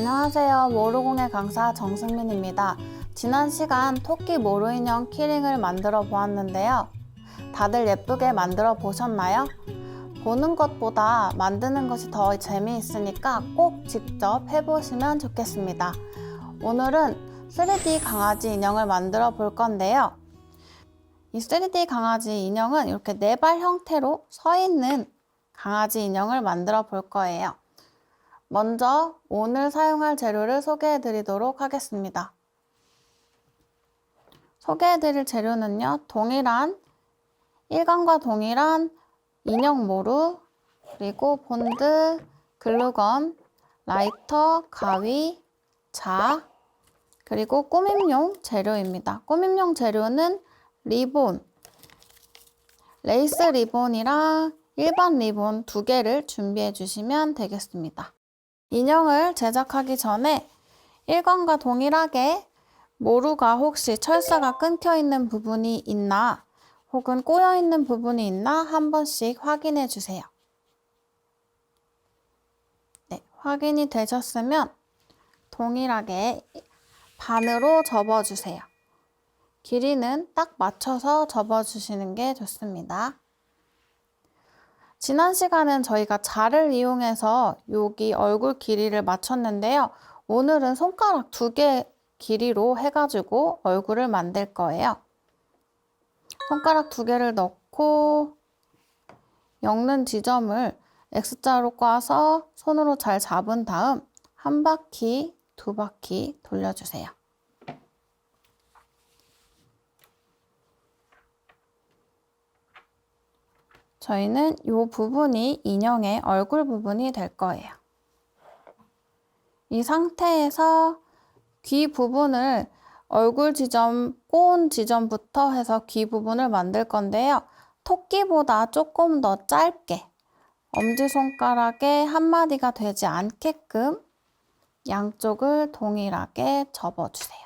안녕하세요. 모루공예 강사 정승민입니다. 지난 시간 토끼 모루 인형 키링을 만들어 보았는데요. 다들 예쁘게 만들어 보셨나요? 보는 것보다 만드는 것이 더 재미있으니까 꼭 직접 해보시면 좋겠습니다. 오늘은 3D 강아지 인형을 만들어 볼 건데요. 이 3D 강아지 인형은 이렇게 네 발 형태로 서 있는 강아지 인형을 만들어 볼 거예요. 먼저 오늘 사용할 재료를 소개해 드리도록 하겠습니다. 소개해 드릴 재료는요, 동일한, 일관과 동일한 인형 모루, 그리고 본드, 글루건, 라이터, 가위, 자, 그리고 꾸밈용 재료입니다. 꾸밈용 재료는 리본, 레이스 리본이랑 일반 리본 두 개를 준비해 주시면 되겠습니다. 인형을 제작하기 전에 일관과 동일하게 모루가 혹시 철사가 끊겨 있는 부분이 있나 혹은 꼬여 있는 부분이 있나 한 번씩 확인해 주세요. 네, 확인이 되셨으면 동일하게 반으로 접어 주세요. 길이는 딱 맞춰서 접어 주시는 게 좋습니다. 지난 시간은 저희가 자를 이용해서 여기 얼굴 길이를 맞췄는데요. 오늘은 손가락 두 개 길이로 해가지고 얼굴을 만들 거예요. 손가락 두 개를 넣고 엮는 지점을 X자로 꽈서 손으로 잘 잡은 다음 한 바퀴, 두 바퀴 돌려주세요. 저희는 이 부분이 인형의 얼굴 부분이 될 거예요. 이 상태에서 귀 부분을 얼굴 지점, 꼬운 지점부터 해서 귀 부분을 만들 건데요. 토끼보다 조금 더 짧게 엄지손가락에 한마디가 되지 않게끔 양쪽을 동일하게 접어주세요.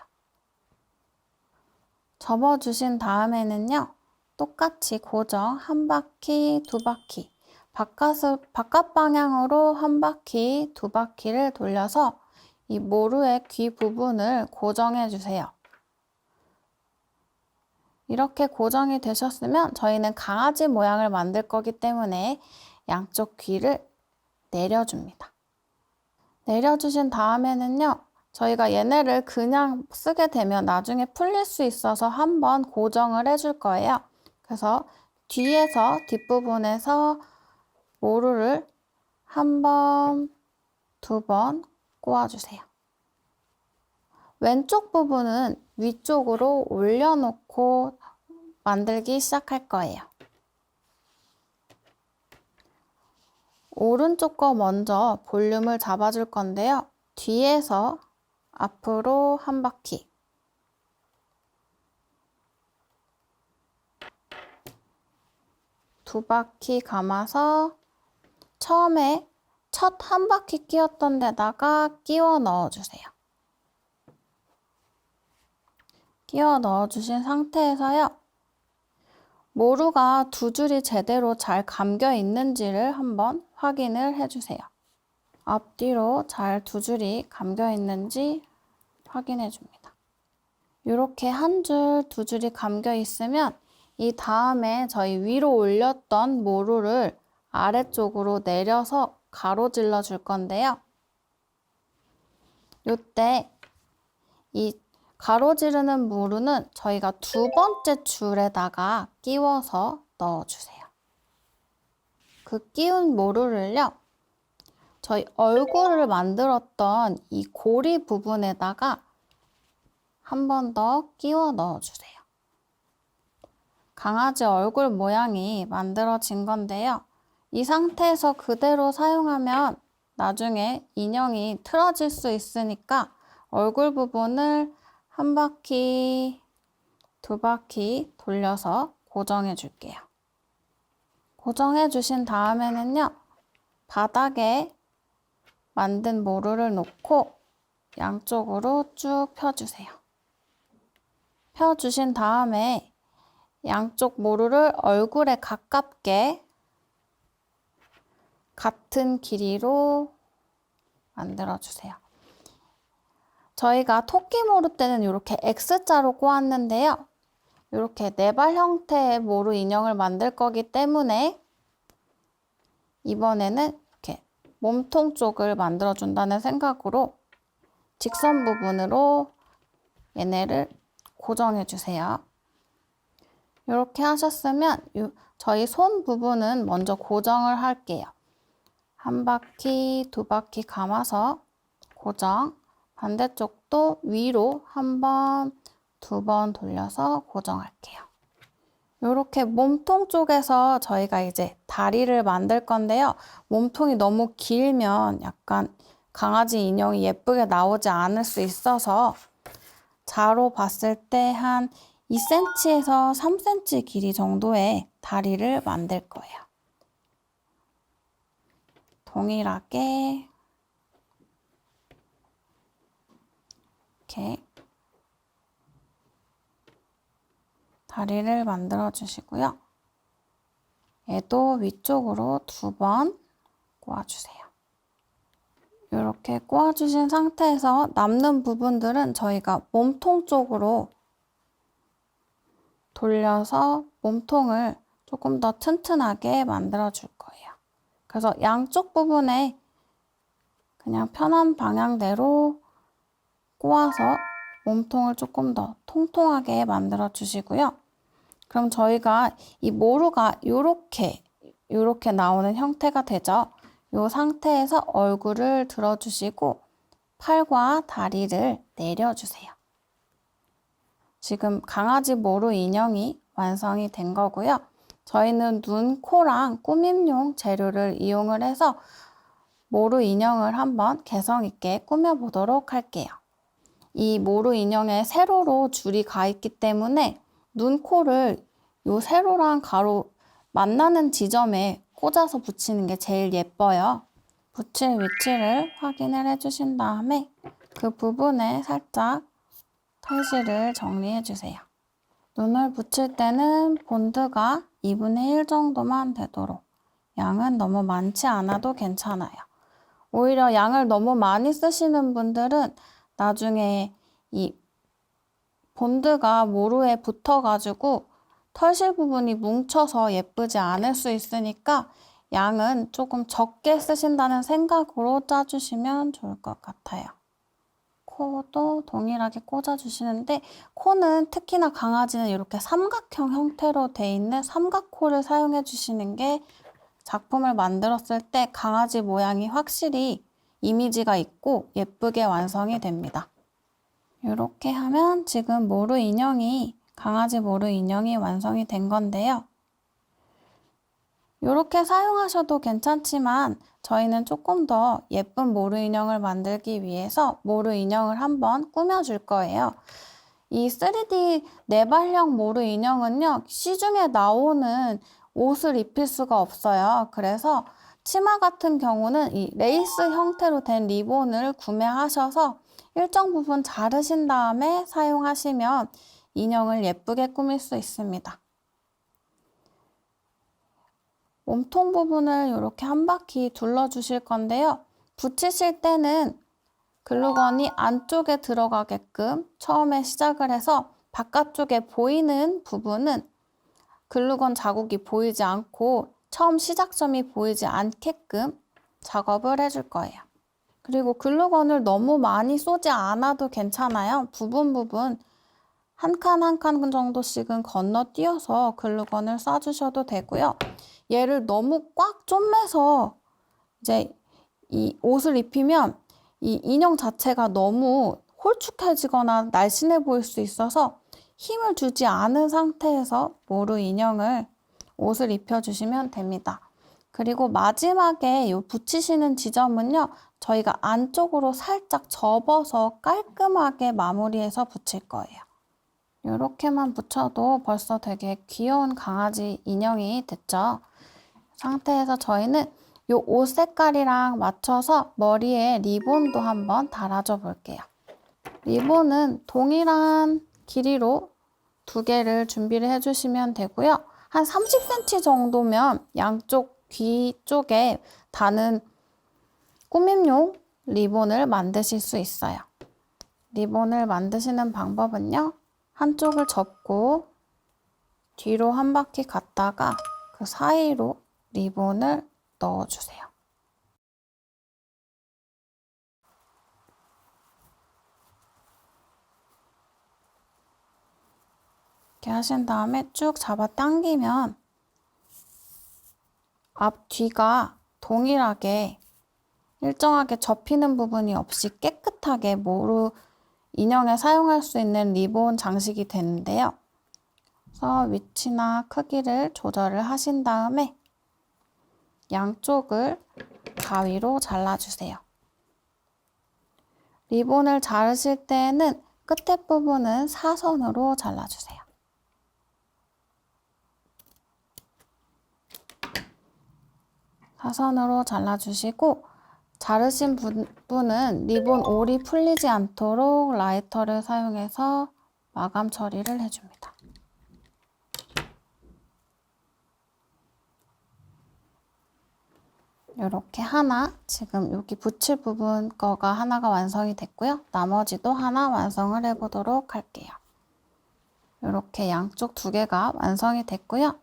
접어주신 다음에는요. 똑같이 고정 한 바퀴, 두 바퀴 바깥을, 바깥 방향으로 한 바퀴, 두 바퀴를 돌려서 이 모루의 귀 부분을 고정해 주세요. 이렇게 고정이 되셨으면 저희는 강아지 모양을 만들 거기 때문에 양쪽 귀를 내려줍니다. 내려주신 다음에는요. 저희가 얘네를 그냥 쓰게 되면 나중에 풀릴 수 있어서 한번 고정을 해줄 거예요. 그래서 뒤에서 뒷부분에서 모루를 한 번, 두 번 꼬아주세요. 왼쪽 부분은 위쪽으로 올려놓고 만들기 시작할 거예요. 오른쪽 거 먼저 볼륨을 잡아줄 건데요. 뒤에서 앞으로 한 바퀴, 두 바퀴 감아서 처음에 첫 한 바퀴 끼웠던 데다가 끼워 넣어주세요. 끼워 넣어주신 상태에서요. 모루가 두 줄이 제대로 잘 감겨 있는지를 한번 확인을 해주세요. 앞뒤로 잘 두 줄이 감겨 있는지 확인해 줍니다. 이렇게 한 줄, 두 줄이 감겨 있으면 이 다음에 저희 위로 올렸던 모루를 아래쪽으로 내려서 가로질러 줄 건데요. 이때 이 가로지르는 모루는 저희가 두 번째 줄에다가 끼워서 넣어주세요. 그 끼운 모루를요, 저희 얼굴을 만들었던 이 고리 부분에다가 한 번 더 끼워 넣어주세요. 강아지 얼굴 모양이 만들어진 건데요. 이 상태에서 그대로 사용하면 나중에 인형이 틀어질 수 있으니까 얼굴 부분을 한 바퀴, 두 바퀴 돌려서 고정해 줄게요. 고정해 주신 다음에는요, 바닥에 만든 모루를 놓고 양쪽으로 쭉 펴주세요. 펴주신 다음에 양쪽 모루를 얼굴에 가깝게 같은 길이로 만들어 주세요. 저희가 토끼 모루 때는 이렇게 X자로 꼬았는데요. 이렇게 네 발 형태의 모루 인형을 만들 거기 때문에 이번에는 이렇게 몸통 쪽을 만들어 준다는 생각으로 직선 부분으로 얘네를 고정해 주세요. 이렇게 하셨으면 요- 저희 손 부분은 먼저 고정을 할게요. 한 바퀴, 두 바퀴 감아서 고정. 반대쪽도 위로 한 번, 두 번 돌려서 고정할게요. 이렇게 몸통 쪽에서 저희가 이제 다리를 만들 건데요. 몸통이 너무 길면 약간 강아지 인형이 예쁘게 나오지 않을 수 있어서 자로 봤을 때 한 2cm에서 3cm 길이 정도의 다리를 만들 거예요. 동일하게 이렇게 다리를 만들어 주시고요. 얘도 위쪽으로 두 번 꼬아주세요. 이렇게 꼬아주신 상태에서 남는 부분들은 저희가 몸통 쪽으로 돌려서 몸통을 조금 더 튼튼하게 만들어 줄 거예요. 그래서 양쪽 부분에 그냥 편한 방향대로 꼬아서 몸통을 조금 더 통통하게 만들어 주시고요. 그럼 저희가 이 모루가 요렇게 요렇게 나오는 형태가 되죠. 요 상태에서 얼굴을 들어주시고 팔과 다리를 내려주세요. 지금 강아지 모루 인형이 완성이 된 거고요. 저희는 눈, 코랑 꾸밈용 재료를 이용을 해서 모루 인형을 한번 개성 있게 꾸며보도록 할게요. 이 모루 인형에 세로로 줄이 가 있기 때문에 눈, 코를 요 세로랑 가로 만나는 지점에 꽂아서 붙이는 게 제일 예뻐요. 붙일 위치를 확인을 해주신 다음에 그 부분에 살짝 털실을 정리해 주세요. 눈을 붙일 때는 본드가 2분의 1 정도만 되도록 양은 너무 많지 않아도 괜찮아요. 오히려 양을 너무 많이 쓰시는 분들은 나중에 이 본드가 모루에 붙어가지고 털실 부분이 뭉쳐서 예쁘지 않을 수 있으니까 양은 조금 적게 쓰신다는 생각으로 짜주시면 좋을 것 같아요. 코도 동일하게 꽂아주시는데 코는 특히나 강아지는 이렇게 삼각형 형태로 돼 있는 삼각코를 사용해 주시는 게 작품을 만들었을 때 강아지 모양이 확실히 이미지가 있고 예쁘게 완성이 됩니다. 이렇게 하면 지금 모루 인형이 강아지 모루 인형이 완성이 된 건데요. 이렇게 사용하셔도 괜찮지만 저희는 조금 더 예쁜 모루 인형을 만들기 위해서 모루 인형을 한번 꾸며줄 거예요. 이 3D 네발형 모루 인형은요, 시중에 나오는 옷을 입힐 수가 없어요. 그래서 치마 같은 경우는 이 레이스 형태로 된 리본을 구매하셔서 일정 부분 자르신 다음에 사용하시면 인형을 예쁘게 꾸밀 수 있습니다. 몸통 부분을 이렇게 한 바퀴 둘러주실 건데요. 붙이실 때는 글루건이 안쪽에 들어가게끔 처음에 시작을 해서 바깥쪽에 보이는 부분은 글루건 자국이 보이지 않고 처음 시작점이 보이지 않게끔 작업을 해줄 거예요. 그리고 글루건을 너무 많이 쏘지 않아도 괜찮아요. 부분 부분 한 칸 한 칸 정도씩은 건너뛰어서 글루건을 쏴주셔도 되고요. 얘를 너무 꽉 쪼매서 이제 이 옷을 입히면 이 인형 자체가 너무 홀쭉해지거나 날씬해 보일 수 있어서 힘을 주지 않은 상태에서 모루 인형을 옷을 입혀주시면 됩니다. 그리고 마지막에 이 붙이시는 지점은요, 저희가 안쪽으로 살짝 접어서 깔끔하게 마무리해서 붙일 거예요. 이렇게만 붙여도 벌써 되게 귀여운 강아지 인형이 됐죠. 상태에서 저희는 이 옷 색깔이랑 맞춰서 머리에 리본도 한번 달아줘 볼게요. 리본은 동일한 길이로 두 개를 준비를 해주시면 되고요. 한 30cm 정도면 양쪽 귀 쪽에 다는 꾸밈용 리본을 만드실 수 있어요. 리본을 만드시는 방법은요. 한쪽을 접고 뒤로 한 바퀴 갔다가 그 사이로 리본을 넣어주세요. 이렇게 하신 다음에 쭉 잡아 당기면 앞 뒤가 동일하게 일정하게 접히는 부분이 없이 깨끗하게 모루 인형에 사용할 수 있는 리본 장식이 되는데요. 그래서 위치나 크기를 조절을 하신 다음에 양쪽을 가위로 잘라주세요. 리본을 자르실 때에는 끝에 부분은 사선으로 잘라주세요. 사선으로 잘라주시고 자르신 부분은 리본 올이 풀리지 않도록 라이터를 사용해서 마감 처리를 해줍니다. 이렇게 하나 지금 여기 붙일 부분 거가 하나가 완성이 됐고요. 나머지도 하나 완성을 해보도록 할게요. 이렇게 양쪽 두 개가 완성이 됐고요.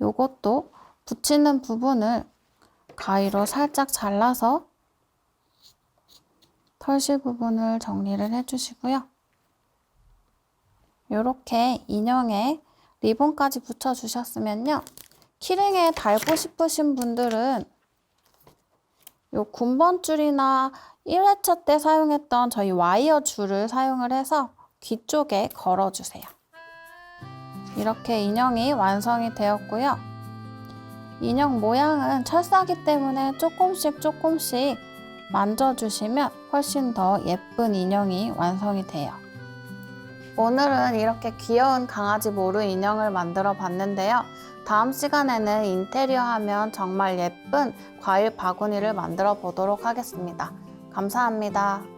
요것도 붙이는 부분을 가위로 살짝 잘라서 털실 부분을 정리를 해주시고요. 이렇게 인형에 리본까지 붙여주셨으면요. 키링에 달고 싶으신 분들은 요 군번줄이나 1회차 때 사용했던 저희 와이어 줄을 사용을 해서 귀 쪽에 걸어주세요. 이렇게 인형이 완성이 되었고요. 인형 모양은 철사기 때문에 조금씩 조금씩 만져주시면 훨씬 더 예쁜 인형이 완성이 돼요. 오늘은 이렇게 귀여운 강아지 모루 인형을 만들어 봤는데요. 다음 시간에는 인테리어 하면 정말 예쁜 과일 바구니를 만들어 보도록 하겠습니다. 감사합니다.